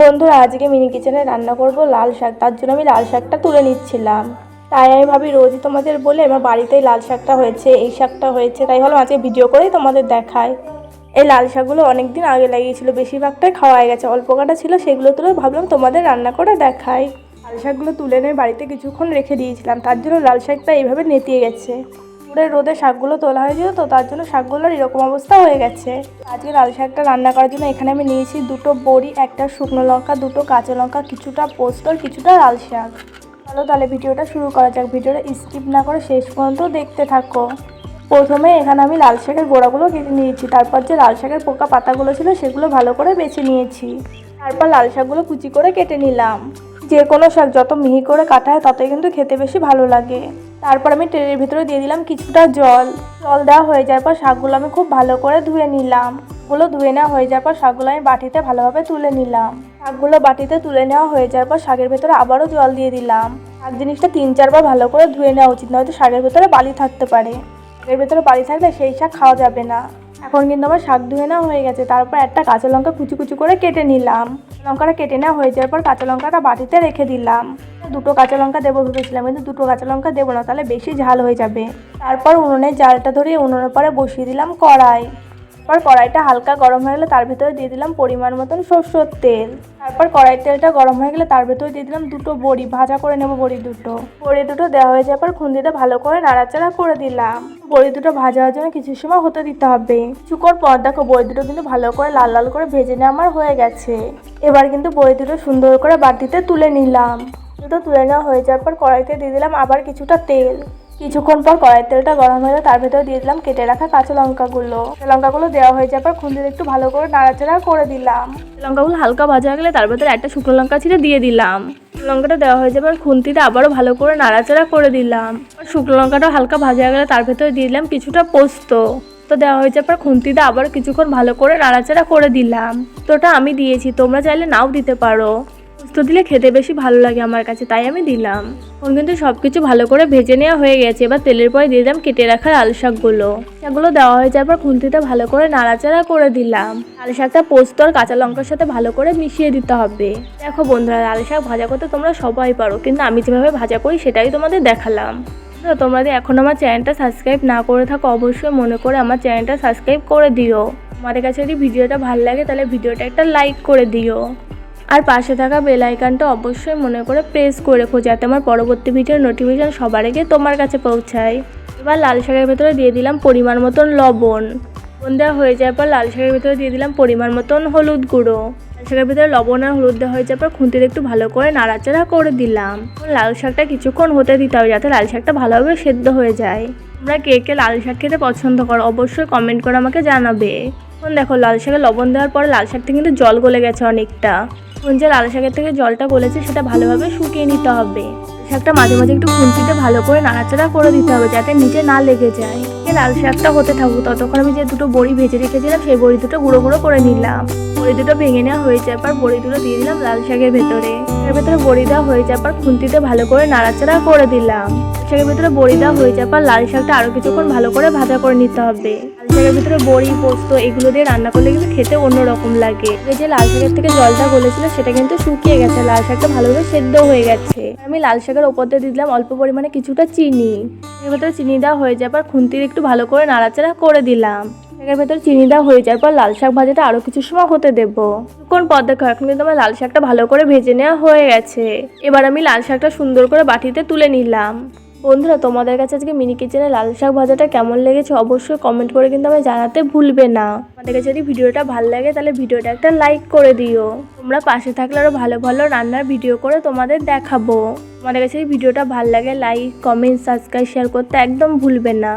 বন্ধুরা, আজকে মিনি কিচেনে রান্না করব লাল শাক। তার জন্য আমি লাল শাকটা তুলে নিচ্ছিলাম। তাই আমি ভাবি রোজই তোমাদের বলে আমার বাড়িতেই লাল শাকটা হয়েছে, এই শাকটা হয়েছে। তাই ভাবলাম আজকে ভিডিও করেই তোমাদের দেখায় এই লাল শাকগুলো অনেক দিন আগে লাগিয়েছিল, বেশিরভাগটাই খাওয়া গেছে। অল্প কাটা ছিল, সেগুলো তুলে ভাবলাম তোমাদের রান্না করে দেখাই। লাল শাকগুলো তুলে নিয়ে বাড়িতে কিছুক্ষণ রেখে দিয়েছিলাম। তার জন্য লাল শাকটা এইভাবে নেতিয়ে গেছে। পুরো রোদে শাকগুলো তোলা হয়েছিল তো তার জন্য শাকগুলোর এরকম অবস্থা হয়ে গেছে। আজকে লাল শাকটা রান্না করার জন্য এখানে আমি নিয়েছি দুটো বড়ি, একটা শুকনো লঙ্কা, দুটো কাঁচা লঙ্কা, কিছুটা পোস্ত কিছুটা লাল শাক। চলো তাহলে ভিডিওটা শুরু করা যাক, ভিডিওটা স্কিপ না করে শেষ পর্যন্ত দেখতে থাকো। প্রথমে এখানে আমি লাল শাকের গোড়াগুলো কেটে নিয়েছি, তারপর যে লাল শাকের পোকা পাতাগুলো ছিল সেগুলো ভালো করে বেছে নিয়েছি। তারপর লাল শাকগুলো কুচি করে কেটে নিলাম। যে কোনো শাক যত মিহি করে কাটা হয় ততই কিন্তু খেতে বেশি ভালো লাগে। তারপর আমি ট্রেনের ভিতরে দিয়ে দিলাম কিছুটা জল। জল দেওয়া হয়ে যাওয়ার পর শাকগুলো আমি খুব ভালো করে ধুয়ে নিলাম। গুলো ধুয়ে নেওয়া হয়ে যাওয়ার পর শাকগুলো আমি বাটিতে ভালোভাবে তুলে নিলাম। শাকগুলো বাটিতে তুলে নেওয়া হয়ে যাওয়ার পর শাকের ভেতরে আবারও জল দিয়ে দিলাম। শাক জিনিসটা তিন চারবার ভালো করে ধুয়ে নেওয়া উচিত, নয়তো শাকের ভেতরে বালি থাকতে পারে। শাকের ভেতরে বালি থাকলে সেই শাক খাওয়া যাবে না। এখন কিন্তু আমার শাক ধুয়ে নেওয়া হয়ে গেছে, তারপর একটা কাঁচা লঙ্কা কুচি কুচি করে কেটে নিলাম। লঙ্কাটা কেটে নেওয়া হয়ে যাওয়ার পর কাঁচা লঙ্কাটা বাটিতে রেখে দিলাম। দুটো কাঁচা লঙ্কা দেবো ভেবেছিলাম, কিন্তু দুটো কাঁচা লঙ্কা দেবো না, তাহলে বেশি ঝাল হয়ে যাবে। তারপর উনুনে জালটা ধরিয়ে উনুনের পরে বসিয়ে দিলাম কড়াই। তারপর কড়াইটা হালকা গরম হয়ে গেলে তার ভিতরে দিয়ে দিলাম পরিমাণ মতন সরষের তেল। তারপর কড়াই তেলটা গরম হয়ে গেলে তার ভিতরে দিয়ে দিলাম দুটো বড়ি, ভাজা করে নেব বড়ি দুটো। বড়ি দুটো দেওয়া হয়ে যাওয়ার পর খুন্দিতে ভালো করে নাড়াচাড়া করে দিলাম। বড়ি দুটো ভাজা হওয়ার জন্য কিছু সময় হতে দিতে হবে। কিছুক্ষণ পর দেখো বড়ি দুটো কিন্তু ভালো করে লাল লাল করে ভেজে নেওয়া আমার হয়ে গেছে। এবার কিন্তু বড়ি দুটো সুন্দর করে বাটিতে তুলে নিলাম। দুটো তুলে নেওয়া হয়ে যাওয়ার পর কড়াইতে দিয়ে দিলাম আবার কিছুটা তেল। কিছুক্ষণ পর কড়াইয়ের তেলটা গরম হয়ে গেলে তার ভেতরে দিয়ে দিলাম, কেটে রাখা কাঁচা লঙ্কাগুলো। লঙ্কাগুলো দেওয়া হয়ে যাওয়ার পর একটু ভালো করে নাড়াচাড়া করে দিলাম। লঙ্কাগুলো হালকা ভাজা হয়ে গেলে তার ভেতরে একটা শুকনো লঙ্কা ছিঁড়ে দিয়ে দিলাম। লঙ্কাটা দেওয়া হয়ে যাবার খুন্তিতে আবারও ভালো করে নাড়াচাড়া করে দিলাম। শুকনো লঙ্কাটা হালকা ভাজা হয়ে গেলে তার ভেতরে দিয়ে দিলাম কিছুটা পোস্ত। তো দেওয়া হয়ে যাওয়ার খুন্তিতে আবার কিছুক্ষণ ভালো করে নাড়াচাড়া করে দিলাম। তো ওটা আমি দিয়েছি, তোমরা চাইলে নাও দিতে পারো। পোস্ত দিলে খেতে বেশি ভালো লাগে আমার কাছে, তাই আমি দিলাম। এখন কিন্তু সব কিছু ভালো করে ভেজে নেওয়া হয়ে গেছে। এবার তেলের পরে দিয়ে দিলাম কেটে রাখা লাল শাকগুলো। শাকগুলো দেওয়া হয়ে যাওয়ার পর খুন্তিতে ভালো করে নাড়াচাড়া করে দিলাম। লাল শাকটা পোস্ত আর কাঁচা লঙ্কার সাথে ভালো করে মিশিয়ে দিতে হবে। দেখো বন্ধুরা, লাল শাক ভাজা করতে তোমরা সবাই পারো, কিন্তু আমি যেভাবে ভাজা করি সেটাই তোমাদের দেখালাম। তো তোমরা যদি এখন আমার চ্যানেলটা সাবস্ক্রাইব না করে থাকো, অবশ্যই মনে করে আমার চ্যানেলটা সাবস্ক্রাইব করে দিও। আমাদের কাছে যদি ভিডিওটা ভালো লাগে, তাহলে ভিডিওটা একটা লাইক করে দিও। আর পাশে থাকা বেল আইকনটা অবশ্যই মনে করে প্রেস করে রেখো যাতে আমার পরবর্তী ভিডিওর নোটিফিকেশন সবার আগে তোমার কাছে পৌঁছায়। এবার লাল শাকের ভেতরে দিয়ে দিলাম পরিমাণ মতন লবণ। লবণ দেওয়া হয়ে যাওয়ার পর লাল শাকের ভেতরে দিয়ে দিলাম পরিমাণ মতন হলুদ গুঁড়ো। লাল শাকের ভিতরে লবণ আর হলুদ দেওয়া হয়ে যাওয়ার পর খুন্তিতে একটু ভালো করে নাড়াচাড়া করে দিলাম। লাল শাকটা কিছুক্ষণ হতে দিতে হবে যাতে লাল শাকটা ভালোভাবে সেদ্ধ হয়ে যায়। তোমরা কে কে লাল শাক খেতে পছন্দ করো অবশ্যই কমেন্ট করে আমাকে জানাবে। এখন দেখো লাল শাকে লবণ দেওয়ার পরে লাল শাকটা কিন্তু জল গলে গেছে অনেকটা। এখন যে লাল শাকের থেকে জলটা গলেছে, সেটা ভালোভাবে শুকিয়ে নিতে হবে। শাকটা মাঝে মাঝে একটু খুন্তিতে ভালো করে নাড়াচাড়া করে দিতে হবে, যাতে নিচে না লেগে যায়। লাল শাকটা হতে থাকুক, ততক্ষণ আমি যে দুটো বড়ি ভেজে রেখেছিলাম, সেই বড়ি দুটো গুঁড়ো গুঁড়ো করে নিলাম। বড়ি দুটো ভেঙে নেওয়া হয়ে যাওয়ার পর বড়ি দুটো দিয়ে দিলাম লাল শাকের ভেতরে। এর ভেতরে বড়ি দেওয়া হয়ে যাওয়ার পর খুন্তিতে ভালো করে নাড়াচাড়া করে দিলাম। শাকের ভেতরে বড়ি দেওয়া হয়ে যাওয়ার পর লাল শাকটা আরও কিছুক্ষণ ভালো করে ভাজা করে নিতে হবে। শাকের ভিতরে বড়ি পোস্ত এগুলো দিয়ে রান্না করলে কিন্তু খেতে অন্যরকম লাগে। যে লাল শাকের থেকে জলটা গলেছিল, সেটা কিন্তু শুকিয়ে গেছে। লাল শাকটা ভালোভাবে সেদ্ধ হয়ে গেছে। আমি লাল শাকের ওপর দিয়ে দিলাম অল্প পরিমাণে কিছুটা চিনি। এর ভেতরে চিনি দেওয়া হয়ে পর খুন্তির একটু ভালো করে নাড়াচাড়া করে দিলাম। শাকের ভেতরে চিনি দেওয়া হয়ে যাওয়ার পর লাল শাক ভাজাটা আরও কিছু সময় হতে দেবো। কোন পদ দেখো, এখন কিন্তু আমার লাল শাকটা ভালো করে ভেজে নেওয়া হয়ে গেছে। এবার আমি লাল শাকটা সুন্দর করে বাটিতে তুলে নিলাম। বন্ধুরা, তোমাদের কাছে আজকে মিনি কিচেনে লাল শাক ভাজাটা কেমন লেগেছে অবশ্যই কমেন্ট করে কিন্তু আমায় জানাতে ভুলবে না। আমাদের কাছে যদি ভিডিওটা ভালো লাগে, তাহলে ভিডিওটা একটা লাইক করে দিও। তোমরা পাশে থাকলে আরও ভালো ভালো রান্নার ভিডিও করে তোমাদের দেখাবো। তোমাদের কাছে ভিডিওটা ভালো লাগে লাইক কমেন্ট সাবস্ক্রাইব শেয়ার করতে একদম ভুলবে না।